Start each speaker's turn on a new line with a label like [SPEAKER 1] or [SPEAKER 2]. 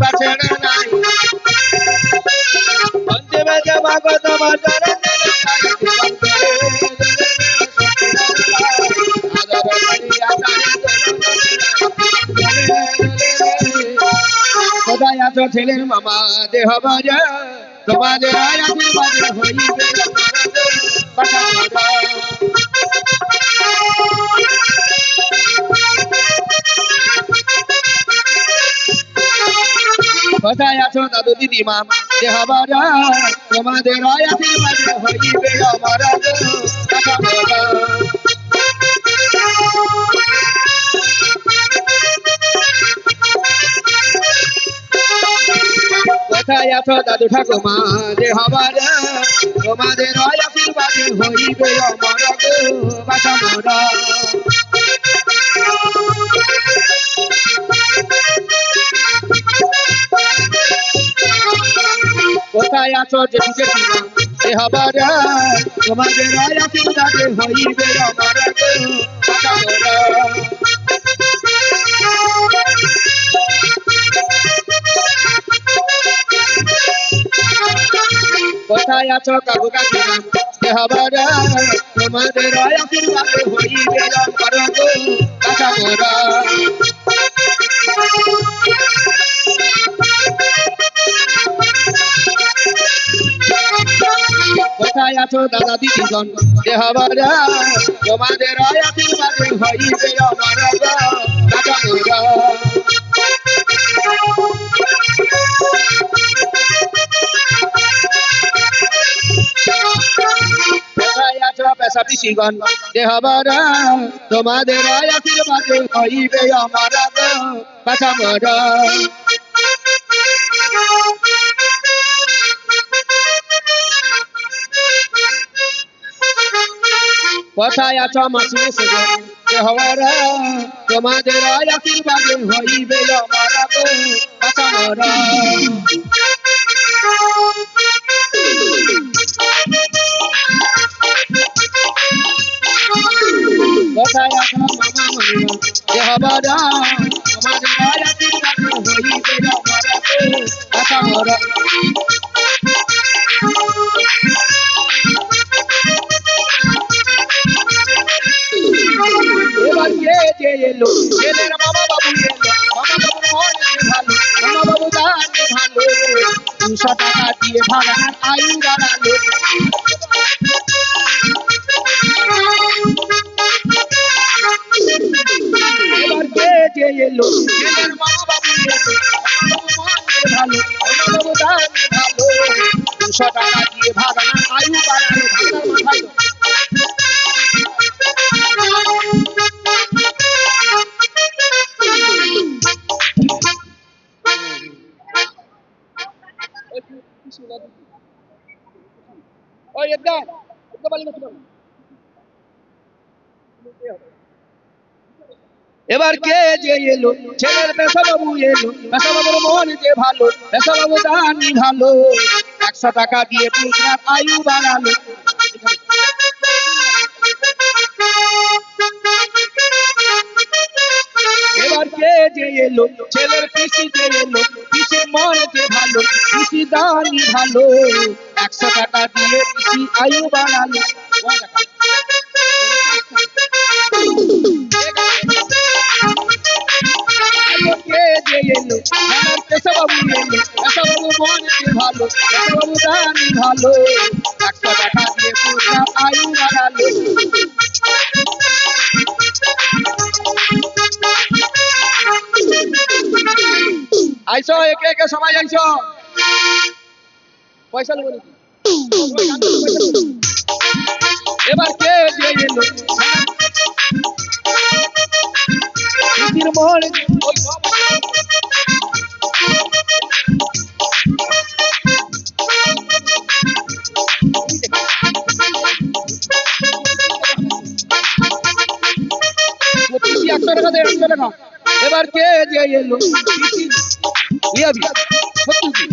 [SPEAKER 1] কৃপা ছেড়ে নাই অন্তিমে যে মাগো তোমার চরণ যেন পাই, জীবন করে আদর করিয়া তারে কোথায় আছো ছেলের মামা দেহ বাজা তোমাদের আশীর্বাদে হইবে কোথায় আছো দাদু দিদিমা দেহ বাজা তোমাদের আশীর্বাদে হইবে আমার কোথায় আছো দাদু ঠাকুমা? যে হবার তোমাদের আশীর্বাদে হইবে অমর গো বাসা মোরা। কোথায় আছো জেঠু জেঠিমা যে হবার তোমাদের আশীর্বাদে হইবে অমর গো কোথায় আছো কাকিমা? দেহবার তোমাদের আশীর্বাদ হইবে আমার কাকা মোরা কোথায় আছো দাদা দিদিগণ দেহবার তোমাদের আশীর্বাদ হইবে আমার গো কাকা মোরা কোথায় আছো পেশা পিসিগণ দেহবার তোমাদের আশীর্বাদে হইবে আমার গো কাকা মোরা কোথায় আছো মাসি সেগণ দেহবার তোমাদের আশীর্বাদে হইবে আমার গো কাকা মোরা কোথায় আছো মামা মরিয়া দেহবার তোমাদের আশীর্বাদে হইবে আমার দুশো টাকা দিয়ে ভাড়ার আয়ু বাড়ালো এবার কে যে এলো ছেলের পেশা বাবু এলো পেশা বাবুর মন যে ভালো পেশা বাবু দানি ভালো একশো টাকা দিয়ে পুত্রার আয়ু বাড়ালো এবার কে যে এলো ছেলের পিসি যে এলো পিসির মন যে ভালো পিসি দানি ভালো একশো টাকা দিয়ে আয়ু পেশাবাবু ভালো ভালো একশো টাকা দিয়ে আয়ু বাড়ালো আইসো একে একে সবাই আইসো পয়সা নেব নাকি? এবার কে যে এলো পিসির ওই বাবা। পিসি একশো টাকা দেয় টাকা এবার কে যে এলো সত্যি